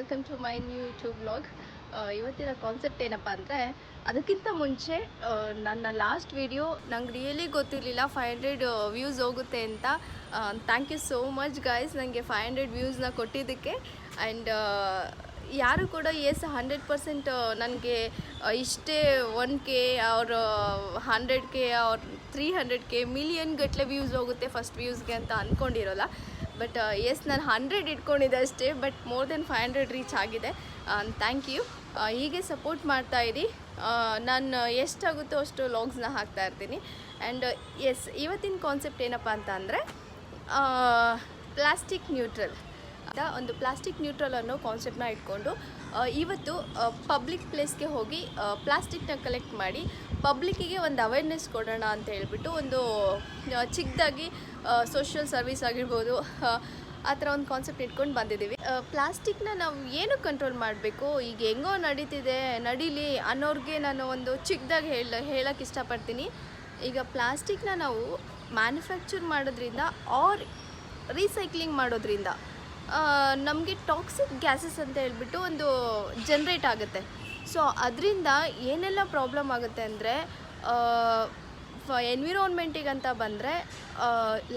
Welcome to my new YouTube blog ಇವತ್ತಿನ concept ಏನಪ್ಪ ಅಂದರೆ ಅದಕ್ಕಿಂತ ಮುಂಚೆ ಆ, ನನ್ನ ಲಾಸ್ಟ್ ವಿಡಿಯೋ ನಂಗೆ ರಿಯಲಿ ಗೊತ್ತಿರಲಿಲ್ಲ ಫೈವ್ ಹಂಡ್ರೆಡ್ ವ್ಯೂಸ್ ಹೋಗುತ್ತೆ ಅಂತ. Thank you so much guys ನನಗೆ ಫೈವ್ ಹಂಡ್ರೆಡ್ ವ್ಯೂಸ್ನ ಕೊಟ್ಟಿದ್ದಕ್ಕೆ. ಆ್ಯಂಡ್ ಯಾರು ಕೂಡ ಎಸ್ ಹಂಡ್ರೆಡ್ ಪರ್ಸೆಂಟ್ ನನಗೆ ಇಷ್ಟೇ ಒನ್ ಕೆ ಅವ್ರ ಹಂಡ್ರೆಡ್ ಕೆ ಅವ್ರ ತ್ರೀ ಹಂಡ್ರೆಡ್ ಕೆ ಮಿಲಿಯನ್ ಗಟ್ಟಲೆ ವ್ಯೂಸ್ ಹೋಗುತ್ತೆ ಫಸ್ಟ್ ವ್ಯೂಸ್ಗೆ ಅಂತ ಅಂದ್ಕೊಂಡಿರೋಲ್ಲ ಬಟ್ ಎಸ್ ನಾನು ಹಂಡ್ರೆಡ್ ಇಟ್ಕೊಂಡಿದ್ದೆ ಅಷ್ಟೇ but more than five hundred reach ಆಗಿದೆ. ಥ್ಯಾಂಕ್ ಯು ಹೀಗೆ ಸಪೋರ್ಟ್ ಮಾಡ್ತಾ ಇರಿ. ನಾನು ಎಷ್ಟಾಗುತ್ತೋ ಅಷ್ಟು ಲಾಗ್ಸ್ನ ಹಾಕ್ತಾ ಇರ್ತೀನಿ. ಆ್ಯಂಡ್ ಎಸ್ ಇವತ್ತಿನ ಕಾನ್ಸೆಪ್ಟ್ ಏನಪ್ಪ ಅಂತ ಅಂದರೆ ಪ್ಲಾಸ್ಟಿಕ್ ನ್ಯೂಟ್ರಲ್ ಒಂದು ಪ್ಲಾಸ್ಟಿಕ್ ನ್ಯೂಟ್ರಲ್ ಅನ್ನೋ ಕಾನ್ಸೆಪ್ಟನ್ನ ಇಟ್ಕೊಂಡು ಇವತ್ತು ಪಬ್ಲಿಕ್ ಪ್ಲೇಸ್ಗೆ ಹೋಗಿ ಪ್ಲಾಸ್ಟಿಕ್ನ ಕಲೆಕ್ಟ್ ಮಾಡಿ ಪಬ್ಲಿಕ್ಕಿಗೆ ಒಂದು ಅವೇರ್ನೆಸ್ ಕೊಡೋಣ ಅಂತ ಹೇಳ್ಬಿಟ್ಟು ಒಂದು ಚಿಕ್ಕದಾಗಿ ಸೋಷಿಯಲ್ ಸರ್ವಿಸ್ ಆಗಿರ್ಬೋದು ಆ, ಥರ ಒಂದು ಕಾನ್ಸೆಪ್ಟ್ ಇಟ್ಕೊಂಡು ಬಂದಿದ್ದೀವಿ. ಪ್ಲಾಸ್ಟಿಕ್ನ ನಾವು ಏನು ಕಂಟ್ರೋಲ್ ಮಾಡಬೇಕು? ಈಗ ಹೆಂಗೋ ನಡೀತಿದೆ ನಡೀಲಿ ಅನ್ನೋರಿಗೆ ನಾನು ಒಂದು ಚಿಕ್ಕದಾಗಿ ಹೇಳ ಹೇಳೋಕ್ಕೆ ಇಷ್ಟಪಡ್ತೀನಿ. ಈಗ ಪ್ಲಾಸ್ಟಿಕ್ನ ನಾವು ಮ್ಯಾನುಫ್ಯಾಕ್ಚರ್ ಮಾಡೋದ್ರಿಂದ ಆರ್ ರೀಸೈಕ್ಲಿಂಗ್ ಮಾಡೋದ್ರಿಂದ ನಮಗೆ ಟಾಕ್ಸಿಕ್ ಗ್ಯಾಸಸ್ ಅಂತ ಹೇಳ್ಬಿಟ್ಟು ಒಂದು ಜನ್ರೇಟ್ ಆಗುತ್ತೆ. ಸೊ ಅದರಿಂದ ಏನೆಲ್ಲ ಪ್ರಾಬ್ಲಮ್ ಆಗುತ್ತೆ ಅಂದರೆ ಎನ್ವಿರಾನ್ಮೆಂಟಿಗೆ ಅಂತ ಬಂದರೆ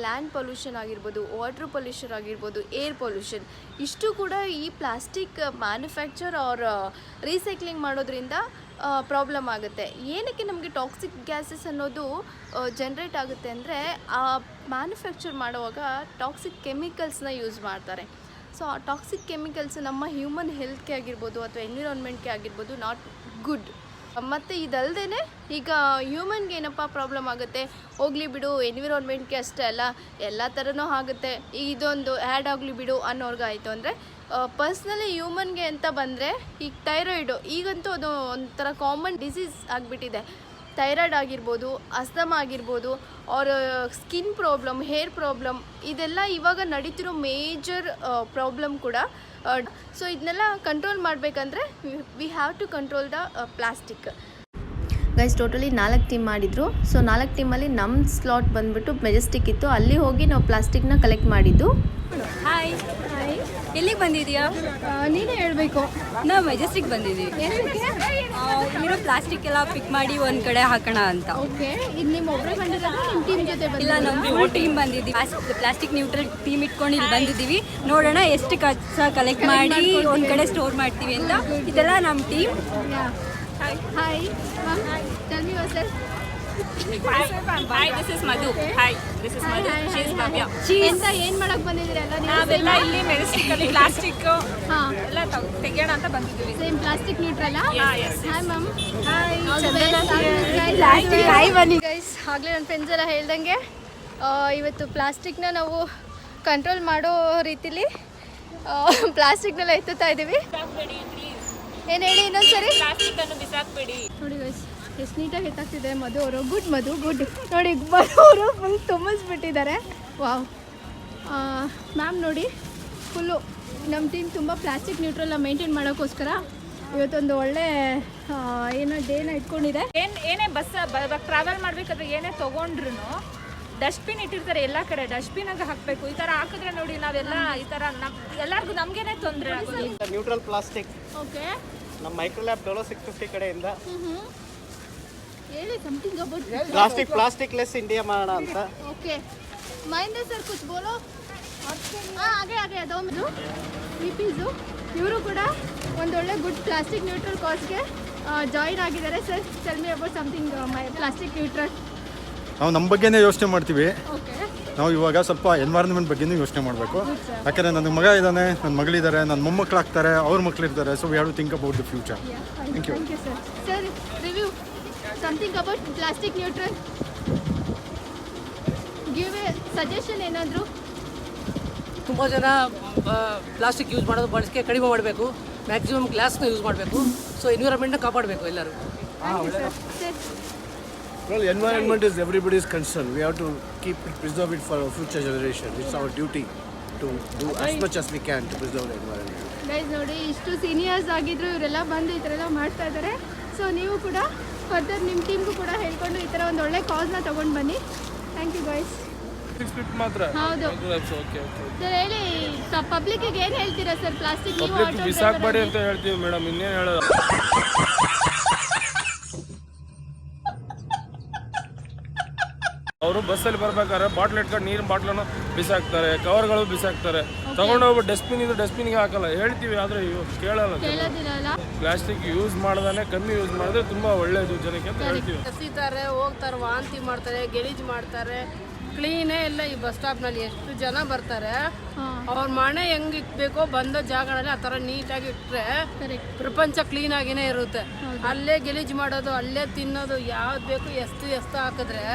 ಲ್ಯಾಂಡ್ ಪೊಲ್ಯೂಷನ್ ಆಗಿರ್ಬೋದು ವಾಟ್ರ್ ಪೊಲ್ಯೂಷನ್ ಆಗಿರ್ಬೋದು ಏರ್ ಪೊಲ್ಯೂಷನ್ ಇಷ್ಟು ಕೂಡ ಈ ಪ್ಲಾಸ್ಟಿಕ್ ಮ್ಯಾನುಫ್ಯಾಕ್ಚರ್ ಆರ್ ರೀಸೈಕ್ಲಿಂಗ್ ಮಾಡೋದ್ರಿಂದ ಪ್ರಾಬ್ಲಮ್ ಆಗುತ್ತೆ. ಏನಕ್ಕೆ ನಮಗೆ ಟಾಕ್ಸಿಕ್ ಗ್ಯಾಸಸ್ ಅನ್ನೋದು ಜನ್ರೇಟ್ ಆಗುತ್ತೆ ಅಂದರೆ, ಆ ಮ್ಯಾನುಫ್ಯಾಕ್ಚರ್ ಮಾಡುವಾಗ ಟಾಕ್ಸಿಕ್ ಕೆಮಿಕಲ್ಸ್ನ ಯೂಸ್ ಮಾಡ್ತಾರೆ. ಸೊ ಆ ಟಾಕ್ಸಿಕ್ ಕೆಮಿಕಲ್ಸ್ ನಮ್ಮ ಹ್ಯೂಮನ್ ಹೆಲ್ತ್ಗೆ ಆಗಿರ್ಬೋದು ಅಥವಾ ಎನ್ವಿರಾನ್ಮೆಂಟ್ಗೆ ಆಗಿರ್ಬೋದು ನಾಟ್ ಗುಡ್ ಮತ್ತು ಇದಲ್ಲದೆ ಈಗ ಹ್ಯೂಮನ್ಗೆ ಏನಪ್ಪ ಪ್ರಾಬ್ಲಮ್ ಆಗುತ್ತೆ? ಹೋಗ್ಲಿ ಬಿಡು ಎನ್ವಿರಾನ್ಮೆಂಟ್ಗೆ ಅಷ್ಟೇ ಅಲ್ಲ, ಎಲ್ಲ ಥರನೂ ಆಗುತ್ತೆ. ಇದೊಂದು ಆ್ಯಡ್ ಆಗಲಿ ಬಿಡು ಅನ್ನೋರ್ಗೆ ಆಯಿತು ಅಂದರೆ ಪರ್ಸ್ನಲಿ ಹ್ಯೂಮನ್ಗೆ ಅಂತ ಬಂದರೆ, ಈಗ ಥೈರಾಯ್ಡು ಈಗಂತೂ ಅದು ಒಂಥರ ಕಾಮನ್ ಡಿಸೀಸ್ ಆಗಿಬಿಟ್ಟಿದೆ. ಥೈರಾಯ್ಡ್ ಆಗಿರ್ಬೋದು ಅಸ್ತಮ ಆಗಿರ್ಬೋದು ಅವ್ರ ಸ್ಕಿನ್ ಪ್ರಾಬ್ಲಮ್ ಹೇರ್ ಪ್ರಾಬ್ಲಮ್ ಇದೆಲ್ಲ ಇವಾಗ ನಡೀತಿರೋ ಮೇಜರ್ ಪ್ರಾಬ್ಲಮ್ ಕೂಡ ಸೊ ಇದನ್ನೆಲ್ಲ ಕಂಟ್ರೋಲ್ ಮಾಡಬೇಕಂದ್ರೆ we have to control the plastic guys totally ನಾಲ್ಕು ಟೀಮ್ ಮಾಡಿದ್ರು. ಸೊ ನಾಲ್ಕು ಟೀಮಲ್ಲಿ ನಮ್ಮ ಸ್ಲಾಟ್ ಬಂದ್ಬಿಟ್ಟು ಮೆಜೆಸ್ಟಿಕ್ ಇತ್ತು. ಅಲ್ಲಿ ಹೋಗಿ ನಾವು ಪ್ಲಾಸ್ಟಿಕ್ನ ಕಲೆಕ್ಟ್ ಮಾಡಿದ್ದು. ಹಾಯ್ ಎಲ್ಲಿಗೆ ಬಂದಿದ್ಯಾ ನೀನೇ ಹೇಳಬೇಕು. ನಾವು ಮೆಜೆಸ್ಟಿಕ್ ಬಂದಿದ್ದೀವಿ. ಇರೋ ಪ್ಲಾಸ್ಟಿಕ್ ಎಲ್ಲ ಪಿಕ್ ಮಾಡಿ ಒಂದ್ ಕಡೆ ಹಾಕೋಣ ಅಂತ. ಓಕೆ ಇದು ನಿಮ್ಮ ಒಬ್ಬರೇ ಬಂದಿರೋದು ನಿಮ್ಮ ಟೀಮ್ ಜೊತೆ ಇಲ್ಲ ನಮ್ಮ ಟೀಮ್ ಬಂದಿದ್ದೀವಿ. ಪ್ಲಾಸ್ಟಿಕ್ ನ್ಯೂಟ್ರಲ್ ಟೀಮ್ ಇಟ್ಕೊಂಡು ಇಲ್ಲಿ ಬಂದಿದ್ದೀವಿ. ನೋಡೋಣ ಎಷ್ಟು ಕಸ ಕಲೆಕ್ಟ್ ಮಾಡಿ ಒಂದ್ ಕಡೆ ಸ್ಟೋರ್ ಮಾಡ್ತೀವಿ ಅಂತ. ಇದೆಲ್ಲ ನಮ್ಮ team hi tell self Hi, this is Madhu. Hi, this is Madhu. She is Bhavya. ಎಂತ ಏನ್ ಮಾಡಕ್ ಬಂದಿದ್ದೀರಲ್ಲ ನಾವೆಲ್ಲ ಇಲ್ಲಿ ಮೆಜೆಸ್ಟಿಕ್ ಅಲ್ಲಿ ಪ್ಲಾಸ್ಟಿಕ್ ಎಲ್ಲ ತಗ್- ತೆಗಿಯೋಣ ಅಂತ ಬಂದಿದ್ದೀವಿ. Same plastic neutral hi ma'am hi ಬನ್ನಿ. ಗೈಸ್ ಆಗಲೇ ನನ್ನ ಫ್ರೆಂಡ್ಸ್ ಎಲ್ಲ ಹೇಳ್ದಂಗೆ ಆ, ಇವತ್ತು ಪ್ಲಾಸ್ಟಿಕ್ನ ನಾವು ಕಂಟ್ರೋಲ್ ಮಾಡೋ ರೀತಿಲಿ ಪ್ಲಾಸ್ಟಿಕ್ನೆಲ್ಲ ಎತ್ತುತ್ತಾ ಇದ್ದೀವಿ ಏನು ಹೇಳಿ ಇನ್ನೊಂದ್ಸರಿ? ಪ್ಲಾಸ್ಟಿಕ್ ಅನ್ನು ಬಿಸಾಕ್ಬೇಡಿ. ನೋಡಿ ಗೈಸ್ ಎಷ್ಟು ನೀಟಾಗಿ ಎತ್ತಾಗ್ತಿದೆ ಮಧು ಅವರು ಗುಡ್ ಮಧು ಗುಡ್ ನೋಡಿ ಮಧು ಅವರು ಫುಲ್ ತುಂಬಿಸ್ಬಿಟ್ಟಿದ್ದಾರೆ. ವಾವ್ ಮ್ಯಾಮ್ ನೋಡಿ ಫುಲ್ಲು ನಮ್ಮ ಟೀಮ್ ತುಂಬ ಪ್ಲಾಸ್ಟಿಕ್ ನ್ಯೂಟ್ರಲ್ನ ಮೇಂಟೈನ್ ಮಾಡೋಕ್ಕೋಸ್ಕರ ಇವತ್ತೊಂದು ಒಳ್ಳೆ ಏನೋ ಡೇನ ಇಟ್ಕೊಂಡಿದೆ. ಏನು ಏನೇ ಬಸ್ ಟ್ರಾವೆಲ್ ಮಾಡಬೇಕಾದ್ರೆ ಏನೇ ತೊಗೊಂಡ್ರು ಡಸ್ಟ್ಬಿನ್ ಇಟ್ಟಿರ್ತಾರೆ ಎಲ್ಲ ಕಡೆ. ಡಸ್ಟ್ಬಿನ್ ಆಗ ಹಾಕ್ಬೇಕು. ಈ ಥರ ಹಾಕಿದ್ರೆ ನೋಡಿ ನಾವೆಲ್ಲ ಈ ಥರ ನಮ್ಮ ಎಲ್ಲರಿಗೂ ನಮಗೇನೆ ತೊಂದರೆ ಆಗೋದು ನ್ಯೂಟ್ರಲ್ ಪ್ಲಾಸ್ಟಿಕ್ ಓಕೆ ನಮ್ಮ ಮೈಕ್ರೋಲ್ಯಾಬ್ ಡೆವಲಪ್ ಸಿಕ್ಸ್ ಫಿಫ್ಟಿ ಕಡೆಯಿಂದ ಪ್ಲಾಸ್ಟಿಕ್ ಪ್ಲಾಸ್ಟಿಕ್ ಲೆಸ್ ಇಂಡಿಯಾ ಮಾಡೋಣ ಅಂತ. ಓಕೆ ಮಹೇಂದ್ರ ಸರ್ ಕುಚ್ ಬೋಲೋ. ಹಾಗೆ ಹಾಗೆ ಅದೊಂದು ವಿಪೀಸು ಇವರು ಕೂಡ ಒಂದೊಳ್ಳೆ ಗುಡ್ ಪ್ಲಾಸ್ಟಿಕ್ ನ್ಯೂಟ್ರಲ್ ಕಾಸ್ಗೆ ಜಾಯಿನ್ ಆಗಿದ್ದಾರೆ. Sir tell me about something my plastic neutral ನಾವು ನಮ್ಮ ಬಗ್ಗೆನೇ ಯೋಚನೆ ಮಾಡ್ತೀವಿ. ನಾವು ಇವಾಗ ಸ್ವಲ್ಪ ಎನ್ವೈರನ್ಮೆಂಟ್ ಬಗ್ಗೆನೂ ಯೋಚನೆ ಮಾಡಬೇಕು. ಯಾಕಂದರೆ ನನ್ನ ಮಗ ಇದ್ದಾನೆ ನನ್ನ ಮಗಳಿದ್ದಾರೆ ನನ್ನ ಮೊಮ್ಮಕ್ಕಳಾಗ್ತಾರೆ ಅವ್ರ ಮಕ್ಕಳಿರ್ತಾರೆ so we have to think about the future thank you sir review something about plastic neutral give a suggestion ಏನಾದರೂ ತುಂಬ ಜನ ಪ್ಲಾಸ್ಟಿಕ್ ಯೂಸ್ ಮಾಡೋದು ಬಳಸಿಕೆ ಕಡಿಮೆ ಮಾಡಬೇಕು ಮ್ಯಾಕ್ಸಿಮಮ್ ಗ್ಲಾಸ್ನ ಯೂಸ್ ಮಾಡಬೇಕು ಸೊ ಎನ್ವಿರಾನ್ಮೆಂಟ್ನ ಕಾಪಾಡಬೇಕು ಎಲ್ಲರೂ Well, environment is everybody's concern. We have to keep it, preserve it for our future generation. It's our duty to do as much as we can to preserve the environment. Guys ನೋಡಿ ಇಷ್ಟು seniors ಆಗಿದ್ರು ಇವರೆಲ್ಲ ಬಂದು ಈ ಥರ ಎಲ್ಲ ಮಾಡ್ತಾ ಇದ್ದಾರೆ ಸೊ ನೀವು ಕೂಡ ಫರ್ದರ್ ನಿಮ್ಮ ಟೀಮ್ಗೂ ಕೂಡ ಹೇಳ್ಕೊಂಡು ಈ ಥರ ಒಂದು ಒಳ್ಳೆ ಕಾಸ್ನ ತೊಗೊಂಡು ಬನ್ನಿ. ಥ್ಯಾಂಕ್ ಯು ಬಾಯ್ಸ್ ಹೌದು. ಸರ್ ಹೇಳಿ ಪಬ್ಲಿಕ್ಕಿಗೆ ಏನು ಹೇಳ್ತೀರಾ ಸರ್ ಪ್ಲಾಸ್ಟಿಕ್ ನೀವು ಬಿಸಾಕ್ಬೇಡಿ ಅಂತ ಹೇಳ್ತೀವಿ ಮೇಡಮ್ ಇನ್ನೇನು ಹೇಳೋದು? ಅವರು ಬಸ್ಸಲ್ಲಿ ಬರ್ಬೇಕಾದ್ರೆ ಬಾಟ್ಲ್ ಇಟ್ಕೊಂಡು ನೀರಿನ ಬಾಟ್ಲನ್ನು ಬಿಸಾಕ್ತಾರೆ ಕವರ್ಗಳು ಬಿಸಾಕ್ತಾರೆ. ತಗೊಂಡೋಗ್ಬಿಟ್ಟು ಡಸ್ಟ್ಬಿನ್ ಇದು ಡಸ್ಟ್ಬಿನ್ಗೆ ಹಾಕಲ್ಲ. ಹೇಳ್ತೀವಿ ಆದರೆ ಕೇಳಲ್ಲ ಕೇಳೋದಿರಲ್ಲ. ಪ್ಲಾಸ್ಟಿಕ್ ಯೂಸ್ ಮಾಡ್ದಾನೆ ಕಮ್ಮಿ ಯೂಸ್ ಮಾಡಿದ್ರೆ ತುಂಬ ಒಳ್ಳೇದು ಜನಕ್ಕೆ ಅಂತ ಹೇಳ್ತೀವಿ. ಎಸಿತಾರೆ ಹೋಗ್ತಾರೆ ವಾಂತಿ ಮಾಡ್ತಾರೆ ಗಲೀಜು ಮಾಡ್ತಾರೆ. ಕ್ಲೀನೇ ಇಲ್ಲ ಈ ಬಸ್ ಸ್ಟಾಪ್ನಲ್ಲಿ ಎಷ್ಟು ಜನ ಬರ್ತಾರೆ ಅವ್ರ ಮನೆ ಹೆಂಗ್ ಇಕ್ಬೇಕೋ ಬಂದ ಜಾಗಗಳಲ್ಲಿ ಆ ಥರ ನೀಟಾಗಿ ಇಟ್ಟರೆ ಪ್ರಪಂಚ ಕ್ಲೀನ್ ಆಗಿನೇ ಇರುತ್ತೆ. ಅಲ್ಲೇ ಗಲೀಜು ಮಾಡೋದು ಅಲ್ಲೇ ತಿನ್ನೋದು ಯಾವ್ದು ಬೇಕು ಎಷ್ಟು ಎಷ್ಟು ಹಾಕಿದ್ರೆ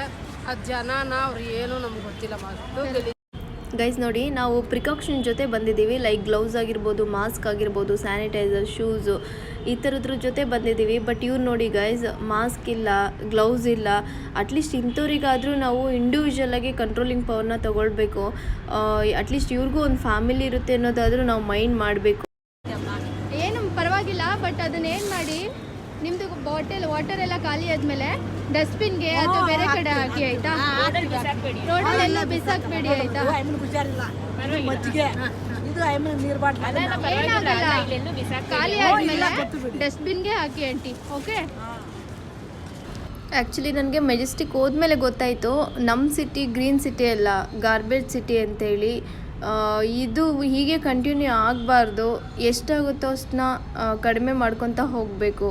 ಅದು ಜನನ ಅವ್ರು ಏನು ನಮ್ಗೆ ಗೊತ್ತಿಲ್ಲ ಮಾತು ಗಲೀಜು ಗೈಸ್ ನೋಡಿ, ನಾವು ಪ್ರಿಕಾಕ್ಷನ್ ಜೊತೆ ಬಂದಿದ್ದೀವಿ. ಲೈಕ್ ಗ್ಲೌಸ್ ಆಗಿರ್ಬೋದು ಮಾಸ್ಕ್ ಆಗಿರ್ಬೋದು ಸ್ಯಾನಿಟೈಸರ್ ಶೂಸು ಈ ಥರದ್ರ ಜೊತೆ ಬಂದಿದ್ದೀವಿ. ಬಟ್ ಇವ್ರು ನೋಡಿ ಗೈಸ್ ಮಾಸ್ಕ್ ಇಲ್ಲ ಗ್ಲೌಸ್ ಇಲ್ಲ. ಅಟ್ಲೀಸ್ಟ್ ಇಂಥವ್ರಿಗಾದರೂ ನಾವು ಇಂಡಿವಿಜುವಲಾಗಿ ಕಂಟ್ರೋಲಿಂಗ್ ಪವರ್ನ ತೊಗೊಳ್ಬೇಕು. ಅಟ್ಲೀಸ್ಟ್ ಇವ್ರಿಗೂ ಒಂದು ಫ್ಯಾಮಿಲಿ ಇರುತ್ತೆ ಅನ್ನೋದಾದರೂ ನಾವು ಮೈಂಡ್ ಮಾಡಬೇಕು. ಏನು, ಪರವಾಗಿಲ್ಲ ಬಟ್ ಅದನ್ನೇನು ಮಾಡಿ? ನಿಮ್ದು ಬಾಟಲ್ ವಾಟರ್ ಎಲ್ಲ ಖಾಲಿ ಆದ್ಮೇಲೆ ಡಸ್ಟ್ಬಿನ್ಗೆ ಅಥವಾ ಬೇರೆ ಕಡೆ ಹಾಕಿ ಆಯ್ತಾ? ರೋಡಲ್ಲೆಲ್ಲ ಬಿಸಾಕ್ಬೇಡಿ. ಆಯ್ತಾ? ಖಾಲಿ ಆದ್ಮೇಲೆ ಡಸ್ಟ್ಬಿನ್ಗೆ ಹಾಕಿ ಆಂಟಿ ಓಕೆ ಆ್ಯಕ್ಚುಲಿ ನನಗೆ ಮೆಜೆಸ್ಟಿಕ್ ಹೋದ್ಮೇಲೆ ಗೊತ್ತಾಯಿತು. ನಮ್ಮ ಸಿಟಿ ಗ್ರೀನ್ ಸಿಟಿ ಅಲ್ಲ ಗಾರ್ಬೇಜ್ ಸಿಟಿ ಅಂತೇಳಿ ಇದು ಹೀಗೆ ಕಂಟಿನ್ಯೂ ಆಗಬಾರ್ದು. ಎಷ್ಟಾಗುತ್ತೋ ಅಷ್ಟನ್ನ ಕಡಿಮೆ ಮಾಡ್ಕೊತಾ ಹೋಗಬೇಕು.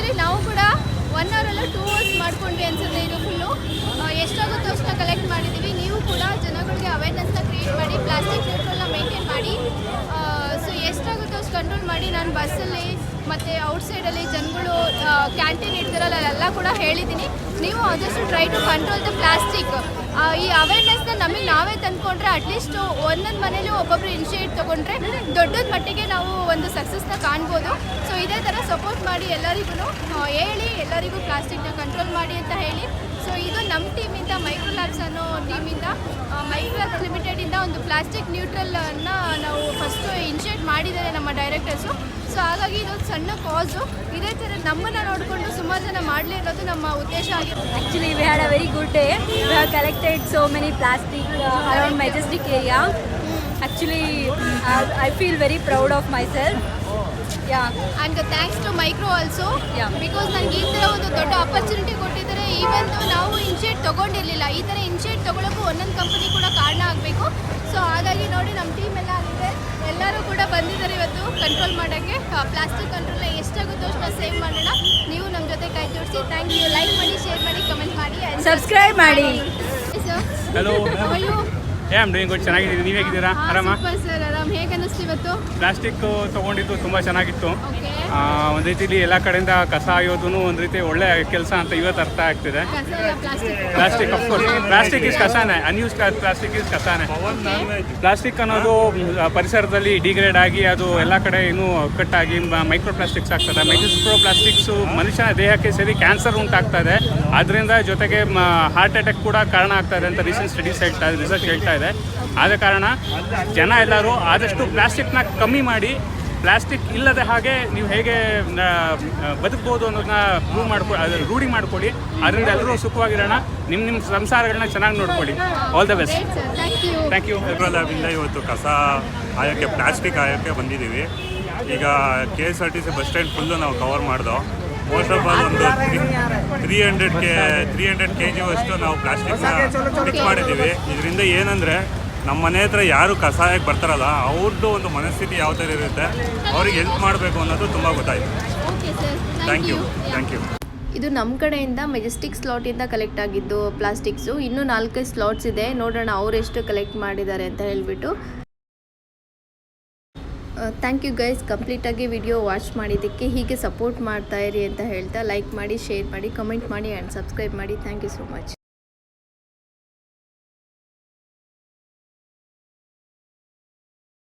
ಆ್ಯಕ್ಚುಲಿ ನಾವು ಕೂಡ ಒನ್ ಅಲ್ಲ ಟೂ ಅವರ್ಸ್ ಮಾಡ್ಕೊಂಡ್ವಿ ಅನ್ಸುತ್ತೆ ಇದು ಫುಲ್ಲು ಎಷ್ಟಾಗುತ್ತೋ ಅಷ್ಟನ್ನ ಕಲೆಕ್ಟ್ ಮಾಡಿದ್ದೀವಿ ನೀವು ಕೂಡ ಜನಗಳಿಗೆ ಅವೇರ್ನೆಸ್ನ ಕ್ರಿಯೇಟ್ ಮಾಡಿ ಪ್ಲಾಸ್ಟಿಕ್ ನ್ಯೂಟ್ರಲ್ನ ಮೇಂಟೈನ್ ಮಾಡಿ ಸೊ ಎಷ್ಟಾಗುತ್ತೋ ಅಷ್ಟು ಕಂಟ್ರೋಲ್ ಮಾಡಿ. ನಾನು ಬಸ್ಸಲ್ಲಿ ಮತ್ತು ಔಟ್ಸೈಡಲ್ಲಿ ಜನಗಳು ಕ್ಯಾಂಟೀನ್ ಇಡ್ತಾರಲ್ಲ, ಅಲ್ಲೆಲ್ಲ ಕೂಡ ಹೇಳಿದ್ದೀನಿ. ನೀವು ಆದಷ್ಟು try to control the plastic ಈ ಅವೇರ್ನೆಸ್ನ ನಮಗೆ ನಾವೇ ತಂದ್ಕೊಂಡ್ರೆ ಅಟ್ಲೀಸ್ಟ್ ಒಂದೊಂದು ಮನೇಲಿ ಒಬ್ಬೊಬ್ರು ಇನಿಷಿಯೇಟ್ ತೊಗೊಂಡ್ರೆ ದೊಡ್ಡದ ಮಟ್ಟಿಗೆ ನಾವು ಒಂದು ಸಕ್ಸಸ್ನ ಕಾಣ್ಬೋದು. ಸೊ ಇದೇ ಥರ ಸಪೋರ್ಟ್ ಮಾಡಿ ಎಲ್ಲರಿಗೂ ಹೇಳಿ ಎಲ್ಲರಿಗೂ ಪ್ಲಾಸ್ಟಿಕ್ನ ಕಂಟ್ರೋಲ್ ಮಾಡಿ ಅಂತ ಹೇಳಿ. ಸೊ ಇದು ನಮ್ಮ ಟೀಮಿಂದ ಮೈಕ್ರೋ ಲ್ಯಾಬ್ಸ್ ಅನ್ನೋ ಟೀಮಿಂದ ಮೈಕ್ರೋ ಲ್ಯಾಬ್ಸ್ ಲಿಮಿಟೆಡಿಂದ ಒಂದು ಪ್ಲಾಸ್ಟಿಕ್ ನ್ಯೂಟ್ರಲನ್ನು ನಾವು ಫಸ್ಟು ಇನ್ಶಿಯೇಟ್ ಮಾಡಿದ್ದಾರೆ ನಮ್ಮ ಡೈರೆಕ್ಟರ್ಸು ಸೊ ಹಾಗಾಗಿ ಇದೊಂದು ಸಣ್ಣ ಕಾಸು ಇದೇ ಥರ ನಮ್ಮನ್ನು ನೋಡಿಕೊಂಡು ಸುಮಾರು ಜನ ಮಾಡಲಿ ಅನ್ನೋದು ನಮ್ಮ ಉದ್ದೇಶ ಆಗಿರುತ್ತೆ. Actually we had a very good day we have collected so many plastic around Majestic area actually I feel very proud of myself yeah. And thanks to micro also yeah because ನನಗೆ ಈ ಥರ ತೊಗೊಂಡಿರಲಿಲ್ಲ. ಈ ಥರ initiate ತೊಗೊಳಕ್ಕೂ ಒಂದೊಂದು company ಕೂಡ ಕಾರಣ ಆಗಬೇಕು. So ಹಾಗಾಗಿ ನೋಡಿ ನಮ್ಮ ಟೀಮ್ ಎಲ್ಲ ಆಗಿದೆ ಎಲ್ಲರೂ ಕೂಡ ಬಂದಿದ್ದಾರೆ ಇವತ್ತು ಕಂಟ್ರೋಲ್ ಮಾಡೋಕ್ಕೆ. ಪ್ಲಾಸ್ಟಿಕ್ ಕಂಟ್ರೋಲ್ ಎಷ್ಟಾಗುತ್ತೋ ಅಷ್ಟು ಸೇವ್ ಮಾಡೋಣ. ನೀವು ನಮ್ಮ ಜೊತೆ ಕೈ ಜೋಡಿಸಿ. ಥ್ಯಾಂಕ್ ಯು ಲೈಕ್ ಮಾಡಿ ಶೇರ್ ಮಾಡಿ ಕಮೆಂಟ್ ಮಾಡಿ ಸಬ್ಸ್ಕ್ರೈಬ್ ಮಾಡಿ. ಸರ್ ಅಯ್ಯೋ ಆಮ್ ಡೂಯಿಂಗ್ ಗುಡ್ ಚೆನ್ನಾಗಿದ್ದೀವಿ ನೀವು ಹೇಗಿದ್ದೀರಾ? ಆರಾಮ? ಸರ್ ಆರಾಮ್. ಹೇಗೆ ಅನ್ನಿಸ್ತು ಇವತ್ತು? ಪ್ಲಾಸ್ಟಿಕ್ ತೊಗೊಂಡಿದ್ದು ತುಂಬ ಚೆನ್ನಾಗಿತ್ತು. ಒಂದ್ ಒಂದು ರೀತಿಲಿ ಎಲ್ಲ ಕಡೆಯಿಂದ ಕಸ ಆಯೋದು ಒಂದು ರೀತಿ ಒಳ್ಳೆ ಕೆಲಸ ಅಂತ ಇವತ್ತು ಅರ್ಥ ಆಗ್ತಿದೆ. Plastic of course plastic is ಕಸಾನೆ. Unused plastic is ಕಸಾನೆ. ಪ್ಲಾಸ್ಟಿಕ್ ಅನ್ನೋದು ಪರಿಸರದಲ್ಲಿ ಡಿಗ್ರೇಡ್ ಆಗಿ ಅದು ಎಲ್ಲ ಕಡೆ ಇನ್ನೂ ಕಟ್ಟಾಗಿ ಮೈಕ್ರೋ ಪ್ಲಾಸ್ಟಿಕ್ಸ್ ಆಗ್ತದೆ. ಮೈಕ್ರೋ ಪ್ಲಾಸ್ಟಿಕ್ಸು ಮನುಷ್ಯನ ದೇಹಕ್ಕೆ ಸೇರಿ ಕ್ಯಾನ್ಸರ್ ಉಂಟಾಗ್ತದೆ ಅದರಿಂದ ಜೊತೆಗೆ ಹಾರ್ಟ್ ಅಟ್ಯಾಕ್ ಕೂಡ ಕಾರಣ ಆಗ್ತದೆ ಅಂತ ರೀಸೆಂಟ್ ಸ್ಟಡೀಸ್ ಹೇಳ್ತಾ ಇದೆ ರಿಸರ್ಚ್ ಹೇಳ್ತಾ ಇದೆ ಆದ ಕಾರಣ ಜನ ಎಲ್ಲರೂ ಆದಷ್ಟು ಪ್ಲಾಸ್ಟಿಕ್ನ ಕಮ್ಮಿ ಮಾಡಿ ಪ್ಲಾಸ್ಟಿಕ್ ಇಲ್ಲದ ಹಾಗೆ ನೀವು ಹೇಗೆ ಬದುಕ್ಬೋದು ಅನ್ನೋದನ್ನ ಪ್ರೂವ್ ಮಾಡ್ಕೊ ರೂಢಿ ಮಾಡ್ಕೊಳ್ಳಿ. ಅದರಿಂದ ಎಲ್ಲರೂ ಸುಖವಾಗಿರೋಣ. ನಿಮ್ಮ ನಿಮ್ಮ ಸಂಸಾರಗಳನ್ನ ಚೆನ್ನಾಗಿ ನೋಡ್ಕೊಳ್ಳಿ. All the best thank you thank you ಲ್ಯಾಬಿಂದ ಇವತ್ತು ಕಸ ಆಯೋಕ್ಕೆ ಪ್ಲಾಸ್ಟಿಕ್ ಆಯೋಕ್ಕೆ ಬಂದಿದ್ದೀವಿ. ಈಗ K S R T C bus stand full ನಾವು ಕವರ್ ಮಾಡ್ದೋ. ಮೋಸ್ಟ್ ಆಫ್ ಆಲ್ ಒಂದು three hundred K three hundred K G ಅಷ್ಟು ನಾವು ಪ್ಲಾಸ್ಟಿಕ್ನ ಪಿಕ್ ಮಾಡಿದ್ದೀವಿ. ಇದರಿಂದ ಏನಂದರೆ ನಮ್ಮ ಮನೆ ಹತ್ರ ಯಾರು ಕಸಾಯಕ್ಕೆ ಬರ್ತಾರಲ್ಲ ಅವ್ರದ್ದು ಒಂದು ಮನಸ್ಥಿತಿ ಯಾವ ಥರ ಇರುತ್ತೆ ಅವ್ರಿಗೆ ಹೆಲ್ಪ್ ಮಾಡಬೇಕು ಅನ್ನೋದು ತುಂಬ ಗೊತ್ತಾಯಿತು. ಥ್ಯಾಂಕ್ ಯು ಥ್ಯಾಂಕ್ ಯು ಇದು ನಮ್ಮ ಕಡೆಯಿಂದ ಮೆಜೆಸ್ಟಿಕ್ ಸ್ಲಾಟಿಂದ ಕಲೆಕ್ಟ್ ಆಗಿದ್ದು ಪ್ಲಾಸ್ಟಿಕ್ಸು ಇನ್ನೂ ನಾಲ್ಕೈದು ಸ್ಲಾಟ್ಸ್ ಇದೆ. ನೋಡೋಣ ಅವರೆಷ್ಟು ಕಲೆಕ್ಟ್ ಮಾಡಿದ್ದಾರೆ ಅಂತ ಹೇಳಿಬಿಟ್ಟು. ಥ್ಯಾಂಕ್ ಯು ಗೈಸ್ ಕಂಪ್ಲೀಟಾಗಿ ವಿಡಿಯೋ ವಾಚ್ ಮಾಡಿದ್ದಕ್ಕೆ ಹೀಗೆ ಸಪೋರ್ಟ್ ಮಾಡ್ತಾ ಇರಿ ಅಂತ ಹೇಳ್ತಾ ಲೈಕ್ ಮಾಡಿ, ಶೇರ್ ಮಾಡಿ, ಕಮೆಂಟ್ ಮಾಡಿ ಆ್ಯಂಡ್ ಸಬ್ಸ್ಕ್ರೈಬ್ ಮಾಡಿ. Thank you so much.